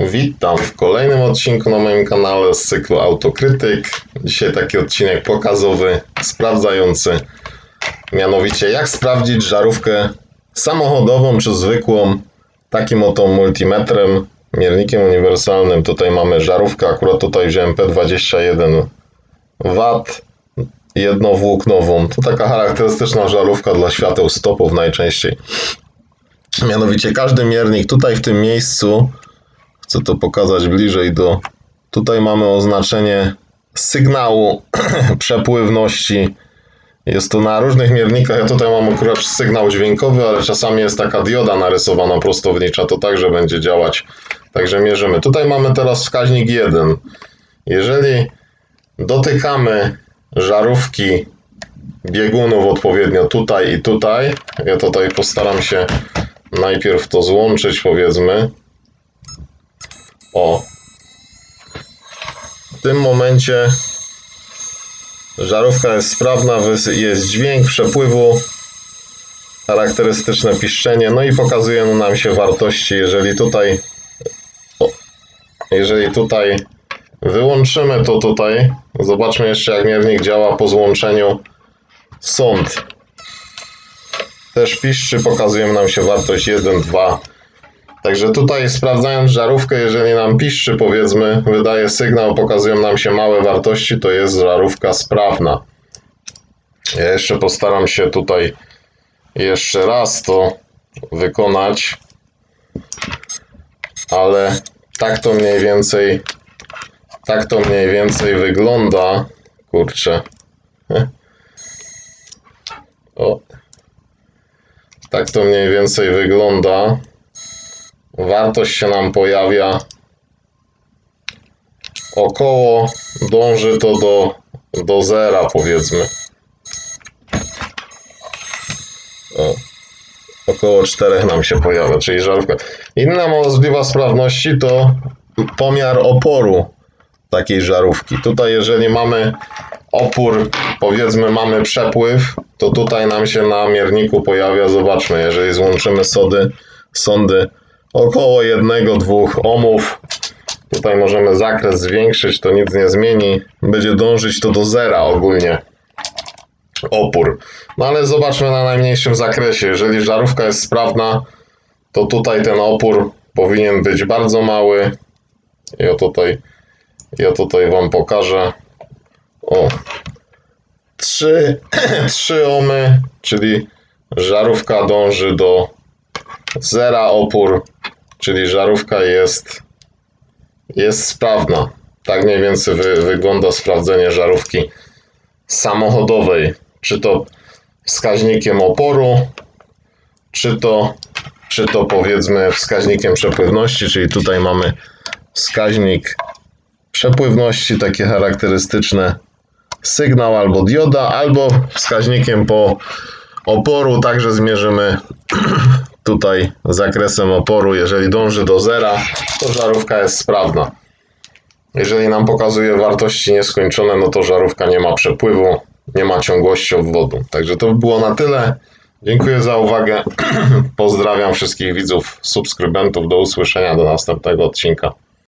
Witam w kolejnym odcinku na moim kanale z cyklu Autokrytyk. Dzisiaj taki odcinek pokazowy, sprawdzający. Mianowicie jak sprawdzić żarówkę samochodową czy zwykłą takim oto multimetrem, miernikiem uniwersalnym. Tutaj mamy żarówkę, akurat tutaj wziąłem P21 W jednowłóknową. To taka charakterystyczna żarówka dla świateł stopów najczęściej. Mianowicie każdy miernik tutaj w tym miejscu, chcę to pokazać bliżej do, tutaj mamy oznaczenie sygnału przepływności. Jest to na różnych miernikach, ja tutaj mam akurat sygnał dźwiękowy, ale czasami jest taka dioda narysowana prostownicza, to także będzie działać. Także mierzymy. Tutaj mamy teraz wskaźnik 1. Jeżeli dotykamy żarówki biegunów odpowiednio tutaj i tutaj, ja tutaj postaram się najpierw to złączyć, powiedzmy. O. W tym momencie żarówka jest sprawna, jest dźwięk przepływu, charakterystyczne piszczenie, no i pokazują nam się wartości. Jeżeli tutaj, o, jeżeli tutaj wyłączymy to tutaj, zobaczmy jeszcze jak miernik działa po złączeniu sond też piszczy, pokazuje nam się wartość 1, 2. Także tutaj sprawdzając żarówkę, jeżeli nam piszczy, powiedzmy, wydaje sygnał, pokazują nam się małe wartości, to jest żarówka sprawna. Ja jeszcze postaram się tutaj jeszcze raz to wykonać, ale tak to mniej więcej tak to mniej więcej wygląda. Kurczę. O, tak to mniej więcej wygląda. Wartość się nam pojawia. Około dąży to do, do zera, powiedzmy. O. Około 4 nam się pojawia, czyli żarówka. Inna możliwa sprawności to pomiar oporu takiej żarówki. Tutaj, jeżeli mamy opór, powiedzmy, mamy przepływ, to tutaj nam się na mierniku pojawia, zobaczmy, jeżeli złączymy sody, sondy około 1-2 ohmów, tutaj możemy zakres zwiększyć, to nic nie zmieni, będzie dążyć to do zera ogólnie opór. No ale zobaczmy na najmniejszym zakresie, jeżeli żarówka jest sprawna, to tutaj ten opór powinien być bardzo mały. Ja tutaj, ja tutaj Wam pokażę. O, 3, 3 ohmy, czyli żarówka dąży do zera opór, czyli żarówka jest, jest sprawna. Tak mniej więcej wy, wygląda sprawdzenie żarówki samochodowej. Czy to wskaźnikiem oporu, czy to, czy to powiedzmy wskaźnikiem przepływności, czyli tutaj mamy wskaźnik przepływności, takie charakterystyczne sygnał albo dioda, albo wskaźnikiem po oporu. Także zmierzymy tutaj zakresem oporu. Jeżeli dąży do zera, to żarówka jest sprawna. Jeżeli nam pokazuje wartości nieskończone, no to żarówka nie ma przepływu, nie ma ciągłości obwodu. Także to by było na tyle. Dziękuję za uwagę. Pozdrawiam wszystkich widzów, subskrybentów. Do usłyszenia do następnego odcinka.